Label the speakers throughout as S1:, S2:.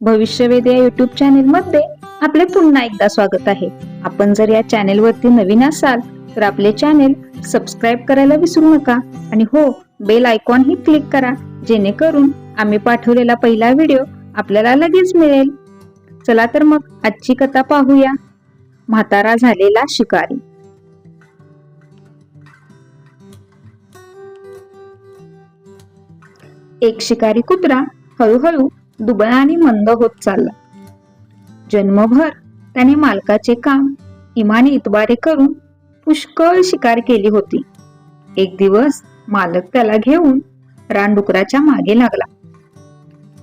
S1: भविष्यवेध या YouTube channel मध्ये आपले पुन्हा एकदा स्वागत आहे. आपण जर या चॅनेल वरती नवीन असाल तर आपले चॅनेल सबस्क्राईब करायला विसरू नका आणि हो बेल आयकॉन ही क्लिक करा जेणेकरून आम्ही पाठवलेला पहिला व्हिडिओ आपल्याला लगेच मिळेल. चला तर मग आजची कथा पाहूया. म्हातारा झालेला शिकारी. एक शिकारी कुत्रा हळूहळू दुबळा आणि मंद होत चालला. जन्मभर त्याने मालकाचे काम इमाने इतबारे करून पुष्कळ शिकार केली होती. एक दिवस मालक त्याला घेऊन रानडुकराच्या मागे लागला.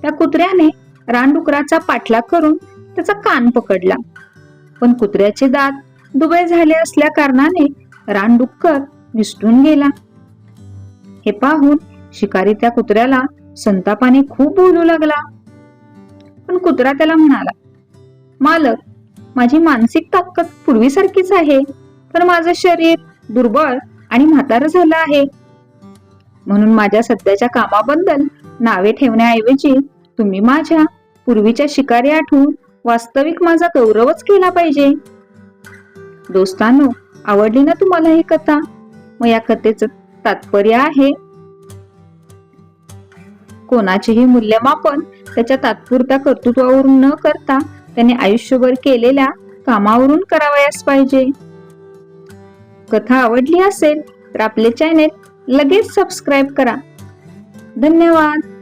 S1: त्या कुत्र्याने रानडुकराचा पाठलाग करून त्याचा कान पकडला. पण कुत्र्याचे दात दुबळे झाले असल्या कारणाने रानडुक्कर निसटून गेला. हे पाहून शिकारी त्या कुत्र्याला संतापाने खूप बोलू लागला. पण कुत्रा त्याला म्हणाला मालक माझी मानसिक ताकद पूर्वीसारखीच आहे पण माझं शरीर दुर्बळ आणि म्हातार झालं आहे. म्हणून माझ्या सध्याच्या कामाबद्दल नावे ठेवण्याऐवजी तुम्ही माझ्या पूर्वीच्या शिकारी आठवून वास्तविक माझा गौरवच केला पाहिजे. दोस्तांनो आवडली ना तुम्हाला ही कथा? मग या कथेचं तात्पर्य आहे. कोणाचेही मूल्यमापन त्याच्या तात्पुरत्या कर्तृत्वावरून न करता त्याने आयुष्यभर केलेल्या कामावरून करावयास पाहिजे. कथा आवडली असेल तर आपले चॅनेल लगेच सबस्क्राईब करा. धन्यवाद.